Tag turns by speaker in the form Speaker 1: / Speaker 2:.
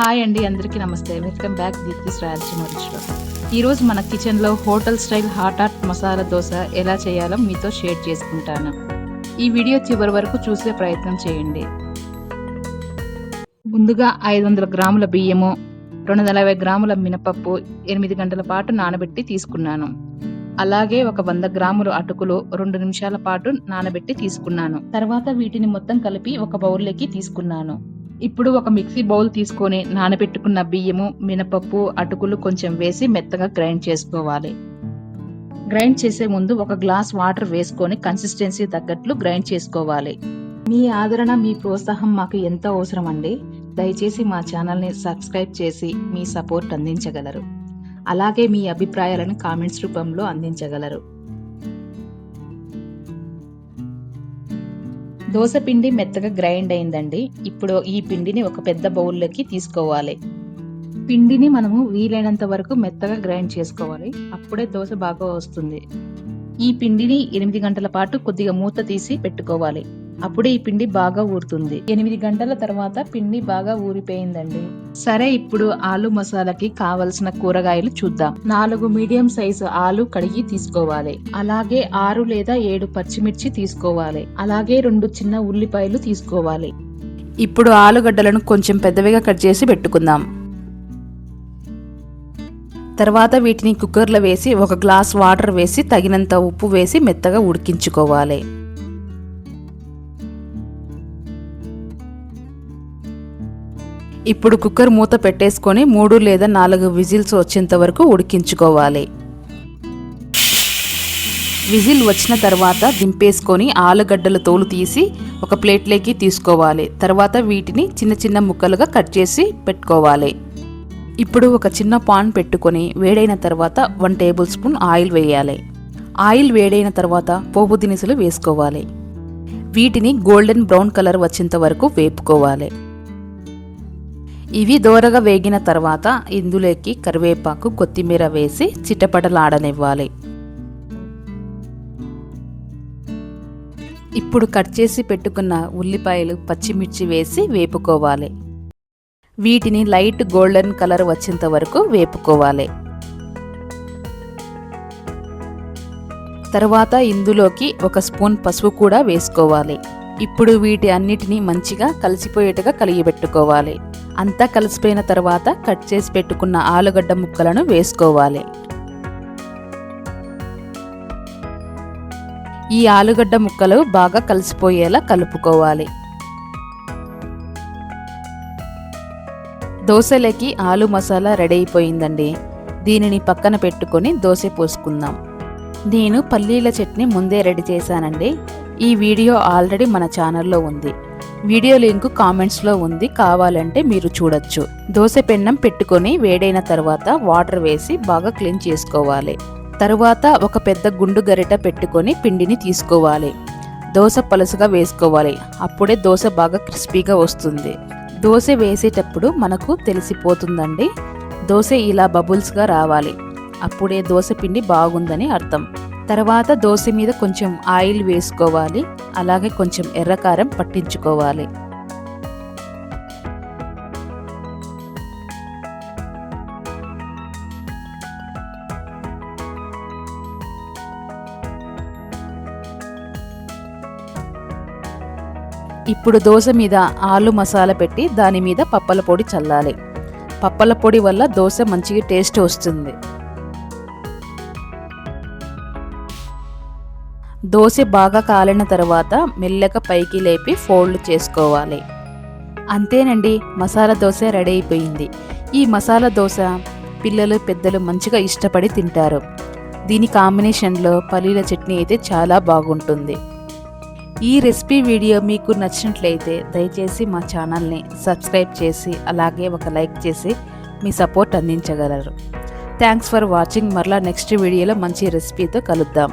Speaker 1: Hi అండి అందరికీ నమస్తే. వెల్కమ్ బ్యాక్ దీప్తి రాయలసీమ రుచిలో ఈరోజు మన కిచెన్లో hotel style hot hot masala dosa ఎలా చేయాలో మీతో షేర్ చేసుకుంటాను. ఈ వీడియో చివరి వరకు చూసే ప్రయత్నం చేయండి. ముందుగా ఐదు వందల గ్రాముల బియ్యము రెండు వందల యాభై గ్రాముల మినపప్పు ఎనిమిది గంటల పాటు నానబెట్టి తీసుకున్నాను. అలాగే ఒక వంద గ్రాములు అటుకులు రెండు నిమిషాల పాటు నానబెట్టి తీసుకున్నాను. తర్వాత వీటిని మొత్తం కలిపి ఒక బౌల్లోకి తీసుకున్నాను. ఇప్పుడు ఒక మిక్సీ బౌల్ తీసుకొని నానబెట్టుకున్న బియ్యము మినపప్పు అటుకులు కొంచెం వేసి మెత్తగా గ్రైండ్ చేసుకోవాలి. గ్రైండ్ చేసే ముందు ఒక గ్లాస్ వాటర్ వేసుకొని కన్సిస్టెన్సీ తగ్గట్లు గ్రైండ్ చేసుకోవాలి. మీ ఆదరణ మీ ప్రోత్సాహం మాకు ఎంతో అవసరం అండి. దయచేసి మా ఛానల్ని సబ్స్క్రైబ్ చేసి మీ సపోర్ట్ అందించగలరు. అలాగే మీ అభిప్రాయాలను కామెంట్స్ రూపంలో అందించగలరు. దోశ పిండి మెత్తగా గ్రైండ్ అయిందండి. ఇప్పుడు ఈ పిండిని ఒక పెద్ద బౌల్లోకి తీసుకోవాలి. పిండిని మనము వీలైనంత వరకు మెత్తగా గ్రైండ్ చేసుకోవాలి. అప్పుడే దోశ బాగా వస్తుంది. ఈ పిండిని ఎనిమిది గంటల పాటు కొద్దిగా మూత తీసి పెట్టుకోవాలి. అప్పుడే ఈ పిండి బాగా ఊరుతుంది. ఎనిమిది గంటల తర్వాత పిండి బాగా ఊరిపోయిందండి. సరే ఇప్పుడు ఆలు మసాలాకి కావలసిన కూరగాయలు చూద్దాం. నాలుగు మీడియం సైజు ఆలు కడిగి తీసుకోవాలి. అలాగే ఆరు లేదా ఏడు పచ్చిమిర్చి తీసుకోవాలి. అలాగే రెండు చిన్న ఉల్లిపాయలు తీసుకోవాలి.
Speaker 2: ఇప్పుడు ఆలుగడ్డలను కొంచెం పెద్దవిగా కట్ చేసి పెట్టుకుందాం. తర్వాత వీటిని కుక్కర్లో వేసి ఒక గ్లాస్ వాటర్ వేసి తగినంత ఉప్పు వేసి మెత్తగా ఉడికించుకోవాలి. ఇప్పుడు కుక్కర్ మూత పెట్టేసుకొని మూడు లేదా నాలుగు విజిల్స్ వచ్చేంత వరకు ఉడికించుకోవాలి. విజిల్ వచ్చిన తర్వాత దింపేసుకొని ఆలుగడ్డల తోలు తీసి ఒక ప్లేట్లోకి తీసుకోవాలి. తర్వాత వీటిని చిన్న చిన్న ముక్కలుగా కట్ చేసి పెట్టుకోవాలి. ఇప్పుడు ఒక చిన్న పాన్ పెట్టుకొని వేడైన తర్వాత వన్ టేబుల్ స్పూన్ ఆయిల్ వేయాలి. ఆయిల్ వేడైన తర్వాత పోపు దినుసులు వేసుకోవాలి. వీటిని గోల్డెన్ బ్రౌన్ కలర్ వచ్చేంత వరకు వేపుకోవాలి. ఇవి దోరగా వేగిన తర్వాత ఇందులోకి కరివేపాకు కొత్తిమీర వేసి చిటపటలాడనివ్వాలి. ఇప్పుడు కట్ చేసి పెట్టుకున్న ఉల్లిపాయలు పచ్చిమిర్చి వేసి వేపుకోవాలి. వీటిని లైట్ గోల్డెన్ కలర్ వచ్చేంత వరకు వేపుకోవాలి. తర్వాత ఇందులోకి ఒక స్పూన్ పసుపు కూడా వేసుకోవాలి. ఇప్పుడు వీటి అన్నిటినీ మంచిగా కలిసిపోయేట్టుగా కలిగిపెట్టుకోవాలి అంతా కలిసిపోయిన తర్వాత కట్ చేసి పెట్టుకున్న ఆలుగడ్డ ముక్కలను వేసుకోవాలి. ఈ ఆలుగడ్డ ముక్కలు బాగా కలిసిపోయేలా కలుపుకోవాలి. దోశలకి ఆలు మసాలా రెడీ అయిపోయిందండి. దీనిని పక్కన పెట్టుకొని దోశ పోసుకుందాం. నేను పల్లీల చట్నీ ముందే రెడీ చేశానండి. ఈ వీడియో ఆల్రెడీ మన ఛానల్లో ఉంది. వీడియో లింక్ కామెంట్స్లో ఉంది. కావాలంటే మీరు చూడొచ్చు. దోశ పెన్నం పెట్టుకొని వేడైన తర్వాత వాటర్ వేసి బాగా క్లీన్ చేసుకోవాలి. తరువాత ఒక పెద్ద గుండు గరిట పెట్టుకొని పిండిని తీసుకోవాలి. దోశ పలుసుగా వేసుకోవాలి. అప్పుడే దోశ బాగా క్రిస్పీగా వస్తుంది. దోశ వేసేటప్పుడు మనకు తెలిసిపోతుందండి. దోశ ఇలా బబుల్స్గా రావాలి. అప్పుడే దోశ పిండి బాగుందని అర్థం. తర్వాత దోశ మీద కొంచెం ఆయిల్ వేసుకోవాలి. అలాగే కొంచెం ఎర్రకారం పట్టించుకోవాలి. ఇప్పుడు దోశ మీద ఆలు మసాలా పెట్టి దాని మీద పప్పల పొడి చల్లాలి. పప్పల పొడి వల్ల దోశ మంచిగా టేస్ట్ వస్తుంది. దోశ బాగా కాలిన తర్వాత మెల్లగా పైకి లేపి ఫోల్డ్ చేసుకోవాలి. అంతేనండి మసాలా దోశ రెడీ అయిపోయింది. ఈ మసాలా దోశ పిల్లలు పెద్దలు మంచిగా ఇష్టపడి తింటారు. దీని కాంబినేషన్లో పల్లీల చట్నీ అయితే చాలా బాగుంటుంది. ఈ రెసిపీ వీడియో మీకు నచ్చినట్లయితే దయచేసి మా ఛానల్ని సబ్స్క్రైబ్ చేసి అలాగే ఒక లైక్ చేసి మీ సపోర్ట్ అందించగలరు. Thanks for watching. మరలా నెక్స్ట్ వీడియోలో మంచి రెసిపీతో కలుద్దాం.